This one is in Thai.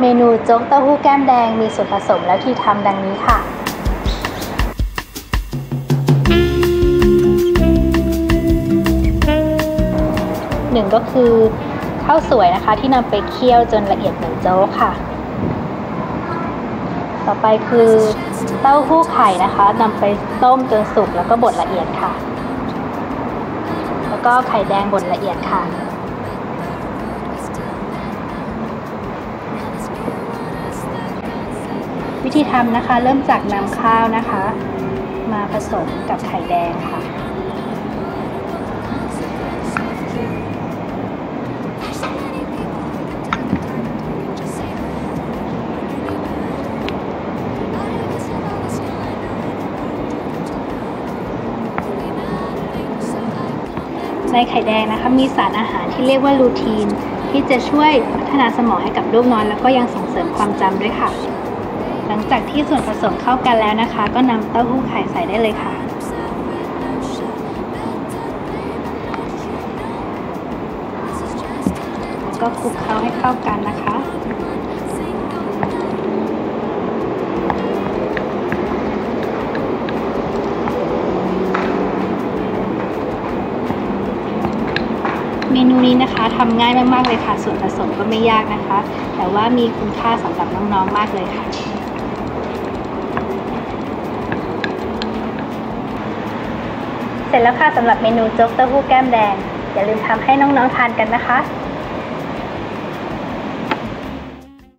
เมนูโจ๊กเต้าหู้แก้มแดงมีส่วนผสมและที่ทำดังนี้ค่ะ หนึ่งก็คือข้าวสวยนะคะที่นำไปเคี่ยวจนละเอียดเหมือนโจ๊กค่ะ ต่อไปคือเต้าหู้ไข่นะคะนำไปต้มจนสุกแล้วก็บดละเอียดค่ะ แล้วก็ไข่แดงบดละเอียดค่ะ ธีทำนะคะ เริ่มจากนำข้าวนะคะ มาผสมกับไข่แดงค่ะ ในไข่แดงนะคะมีสารอาหารที่เรียกว่าลูทีน ที่จะช่วยพัฒนาสมองให้กับลูกน้อยแล้วก็ยังส่งเสริมความจำด้วยค่ะ ลังจากที่ส่วนผสมเข้ากันแล้วนะคะ ก็นำเต้าหู้ไข่ใส่ได้เลยค่ะก็คลุกเคล้าให้เข้ากันนะคะ เมนูนี้นะคะทำง่ายมากๆเลยค่ะ ส่วนผสมก็ไม่ยากนะคะ แต่ว่ามีคุณค่าสำหรับน้องๆมากเลยค่ะ สร็จแล้วค่ะสำหรับเมนูโจ๊กเต้าหู้แก้มแดง อย่าลืมทำให้น้องๆทานกันนะคะ